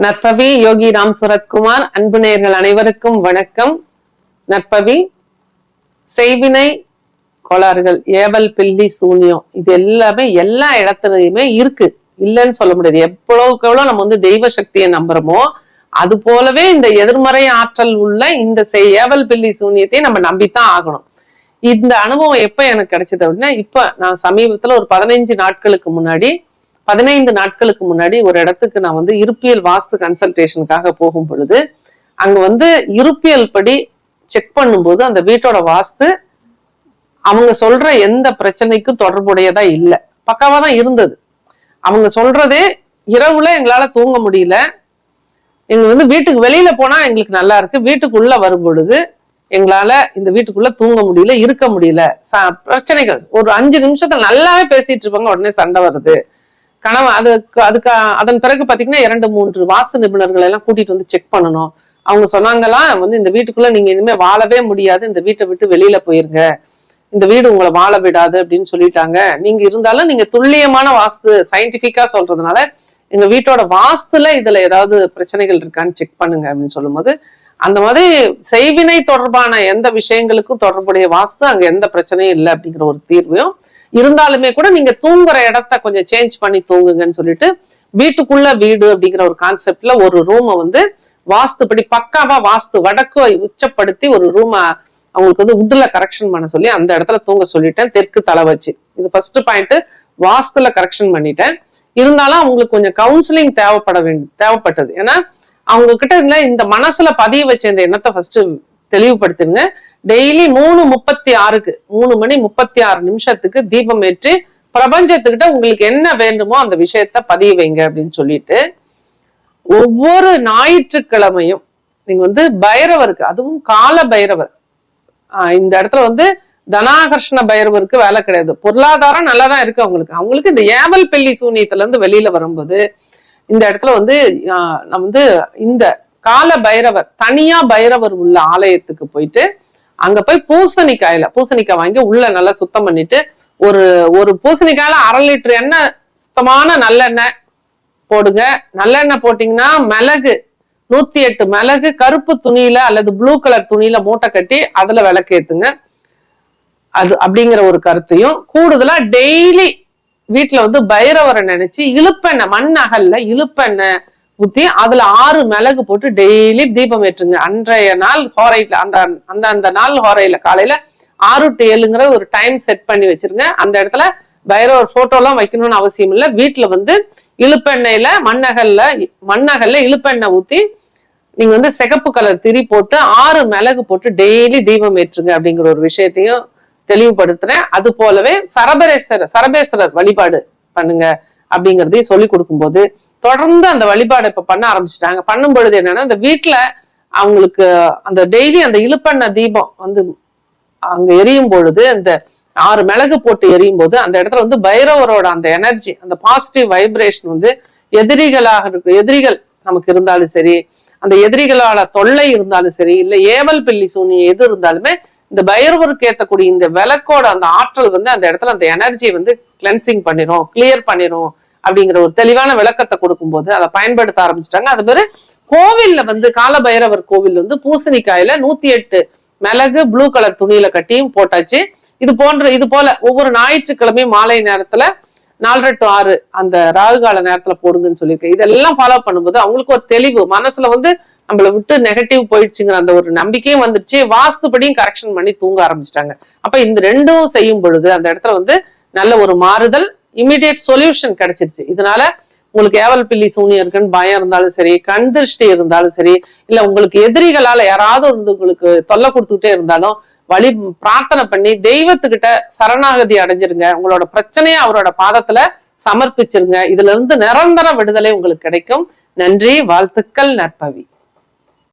நற்பவி யோகி ராம் சுரத்குமார் அன்பு நேயர்கள் அனைவருக்கும் வணக்கம். நற்பவி செய்வினை கோளாறுகள் ஏவல் பில்லி சூன்யம் இது எல்லாமே எல்லா இடத்துலையுமே இருக்கு. இல்லைன்னு சொல்ல முடியாது. எவ்வளவுக்கு எவ்வளவு நம்ம வந்து தெய்வ சக்தியை நம்புறோமோ அது போலவே இந்த எதிர்மறை ஆற்றல் உள்ள இந்த செய்- ஏவல் பில்லி சூன்யத்தை நம்ம நம்பித்தான் ஆகணும். இந்த அனுபவம் எப்ப எனக்கு கிடைச்சது அப்படின்னா இப்ப நான் சமீபத்துல ஒரு பதினைஞ்சு நாட்களுக்கு முன்னாடி பதினைந்து நாட்களுக்கு முன்னாடி ஒரு இடத்துக்கு நான் வந்து இருப்பியல் வாஸ்து கன்சல்டேஷனுக்காக போகும் பொழுது அங்க வந்து இருப்பியல் படி செக் பண்ணும்போது அந்த வீட்டோட வாஸ்து அவங்க சொல்ற எந்த பிரச்சனைக்கும் தொடர்புடையதா இல்ல. பக்காவா தான் இருந்தது. அவங்க சொல்றதே இரவுல எங்களால தூங்க முடியல. எங்க வந்து வீட்டுக்கு வெளியில போனா எங்களுக்கு நல்லா இருக்கு. வீட்டுக்குள்ள வரும் பொழுது எங்களால இந்த வீட்டுக்குள்ள தூங்க முடியல இருக்க முடியல. ச- பிரச்சனைகள். ஒரு அஞ்சு நிமிஷத்துல நல்லாவே பேசிட்டு இருப்பாங்க உடனே சண்டை வருது. கணவன் அதுக்கு அதுக்கு அதன் பிறகு பாத்தீங்கன்னா இரண்டு மூன்று வாஸ்து நிபுணர்களை எல்லாம் கூட்டிட்டு வந்து செக் பண்ணணும். அவங்க சொன்னாங்களா வந்து இந்த வீட்டுக்குள்ள நீங்க இனிமே வாழவே முடியாது இந்த வீட்டை விட்டு வெளியில போயிருங்க. இந்த வீடு உங்களை வாழ விடாது அப்படின்னு சொல்லிட்டாங்க. நீங்க இருந்தாலும் நீங்க துல்லியமான வாஸ்து சயின்டிபிக்கா சொல்றதுனால எங்க வீட்டோட வாஸ்துல இதுல ஏதாவது பிரச்சனைகள் இருக்கான்னு செக் பண்ணுங்க அப்படின்னு சொல்லும்போது அந்த மாதிரி செய்வினை தொடர்பான எந்த விஷயங்களுக்கும் தொடர்புடைய வாஸ்து அங்க எந்த பிரச்சனையும் இல்லை அப்படிங்கிற ஒரு தீர்வையும் இருந்தாலுமே கூட நீங்க தூங்குற இடத்த கொஞ்சம் சேஞ்ச் பண்ணி தூங்குங்கன்னு சொல்லிட்டு வீட்டுக்குள்ள வீடு அப்படிங்கிற ஒரு கான்செப்ட்ல ஒரு ரூமை வந்து வாஸ்துப்படி பக்காவா வாஸ்து வடக்கு உச்சப்படுத்தி ஒரு ரூமை அவங்களுக்கு வந்து உட்ல கரெக்ஷன் பண்ண சொல்லி அந்த இடத்துல தூங்க சொல்லிட்டேன். தெற்கு தலை வச்சு. இது ஃபர்ஸ்ட் பாயிண்ட் வாஸ்துல கரெக்ஷன் பண்ணிட்டேன். இருந்தாலும் அவங்களுக்கு கொஞ்சம் கவுன்சிலிங் தேவைப்பட வேண்டும் தேவைப்பட்டது. ஏன்னா அவங்க கிட்ட இந்த மனசுல பதிய வச்ச இந்த எண்ணத்தை ஃபர்ஸ்ட் தெளிவுபடுத்துங்க. டெய்லி மூணு முப்பத்தி ஆறுக்கு மூணு மணி முப்பத்தி ஆறு நிமிஷத்துக்கு தீபம் ஏற்றி பிரபஞ்சத்துக்கிட்ட உங்களுக்கு என்ன வேண்டுமோ அந்த விஷயத்த பதிய வைங்க அப்படின்னு சொல்லிட்டு ஒவ்வொரு ஞாயிற்றுக்கிழமையும் நீங்க வந்து பைரவருக்கு அதுவும் கால பைரவர் ஆஹ் இந்த இடத்துல வந்து தனாகர்ஷ்ண பைரவருக்கு வேலை கிடையாது. பொருளாதாரம் நல்லா தான் இருக்கு அவங்களுக்கு. அவங்களுக்கு இந்த ஏவல் பெல்லி சூனியத்துல இருந்து வெளியில வரும்போது இந்த இடத்துல வந்து ஆஹ் நம்ம வந்து இந்த கால பைரவர் தனியா பைரவர் உள்ள ஆலயத்துக்கு போயிட்டு அங்க போய் பூசணிக்காயில பூசணிக்காய் வாங்கி உள்ள நல்லா சுத்தம் பண்ணிட்டு ஒரு ஒரு பூசணிக்காயில அரை லிட்டர் எண்ணெய் சுத்தமான நல்லெண்ணெய் போடுங்க. நல்லெண்ணெய் போட்டீங்கன்னா மிளகு நூத்தி எட்டு மிளகு கருப்பு துணியில அல்லது ப்ளூ கலர் துணியில மூட்டை கட்டி அதுல விளக்கேத்துங்க அது அப்படிங்கிற ஒரு கருத்தையும் கூடுதலா டெய்லி வீட்டுல வந்து பைரவரை நினைச்சு இழுப்பெண்ணெய் மண் அகல்ல இழுப்பெண்ணெய் ஊத்தி அதுல ஆறு மிளகு போட்டு டெய்லி தீபம் ஏற்றுங்க. அன்றைய நாள் ஹோரைல அந்த அந்த அந்த நாள் ஹோரையில் காலையில ஆறு டு ஏழுங்கிற ஒரு டைம் செட் பண்ணி வச்சிருங்க. அந்த இடத்துல பைரவர் ஃபோட்டோலாம் எல்லாம் வைக்கணும்னு அவசியம் இல்லை. வீட்டுல வந்து இழுப்பெண்ணெயில மண்ணகல்ல மண்ணகல்ல இழுப்பெண்ணெய் ஊத்தி நீங்க வந்து சிகப்பு கலர் திரி போட்டு ஆறு மிளகு போட்டு டெய்லி தீபம் ஏற்றுங்க அப்படிங்கிற ஒரு விஷயத்தையும் தெளிவுபடுத்துறேன். அது போலவே சரபரேஸ்வரர் சரபேஸ்வரர் வழிபாடு பண்ணுங்க. அப்படிங்கறதையும் சொல்லி கொடுக்கும்போது தொடர்ந்து அந்த வழிபாடு இப்ப பண்ண ஆரம்பிச்சிட்டாங்க. பண்ணும் பொழுது என்னன்னா அந்த வீட்டுல அவங்களுக்கு அந்த டெய்லி அந்த இழுப்பண்ண தீபம் வந்து அங்க எரியும் பொழுது அந்த ஆறு மிளகு போட்டு எரியும் போது அந்த இடத்துல வந்து பைரவரோட அந்த எனர்ஜி அந்த பாசிட்டிவ் வைப்ரேஷன் வந்து எதிரிகளாக இருக்கு. எதிரிகள் நமக்கு இருந்தாலும் சரி அந்த எதிரிகளால தொல்லை இருந்தாலும் சரி இல்ல ஏவல் பில்லி சூனியம் எது இருந்தாலுமே இந்த பைரவருக்கு ஏற்றக்கூடிய இந்த விளக்கோட அந்த ஆற்றல் வந்து அந்த இடத்துல அந்த எனர்ஜியை வந்து கிளென்சிங் பண்ணிடும் கிளியர் பண்ணிடும் அப்படிங்கிற ஒரு தெளிவான விளக்கத்தை கொடுக்கும்போது அதை பயன்படுத்த ஆரம்பிச்சிட்டாங்க. அது மாதிரி கோவில்ல வந்து கால பைரவர் கோவில் வந்து பூசணிக்காயில நூத்தி எட்டு மிளகு ப்ளூ கலர் துணியில கட்டியும் போட்டாச்சு. இது போன்ற இது போல ஒவ்வொரு ஞாயிற்றுக்கிழமையும் மாலை நேரத்துல நாலரை டு ஆறு அந்த ராகு கால நேரத்துல போடுங்கன்னு சொல்லியிருக்கேன் இதெல்லாம் ஃபாலோ பண்ணும்போது அவங்களுக்கு ஒரு தெளிவு மனசுல வந்து நம்மள விட்டு நெகட்டிவ் போயிடுச்சுங்கிற அந்த ஒரு நம்பிக்கையும் வந்துருச்சு வாஸ்துபடியும் கரெக்ஷன் பண்ணி தூங்க ஆரம்பிச்சிட்டாங்க. அப்ப இந்த ரெண்டும் செய்யும் பொழுது அந்த இடத்துல வந்து நல்ல ஒரு மாறுதல் இமிடியேட் சொல்யூஷன் கிடைச்சிருச்சு. இதனால உங்களுக்கு ஏவல் பில்லி சூனியம் இருக்குன்னு பயம் இருந்தாலும் சரி கண் திருஷ்டி இருந்தாலும் சரி இல்ல உங்களுக்கு எதிரிகளால யாராவது வந்து உங்களுக்கு தொல்லை கொடுத்துக்கிட்டே இருந்தாலும் வழி பிரார்த்தனை பண்ணி தெய்வத்துக்கிட்ட சரணாகதி அடைஞ்சிருங்க. உங்களோட பிரச்சனையை அவரோட பாதத்துல சமர்ப்பிச்சிருங்க. இதுல இருந்து நிரந்தர விடுதலை உங்களுக்கு கிடைக்கும். நன்றி வாழ்த்துக்கள் நற்பவி.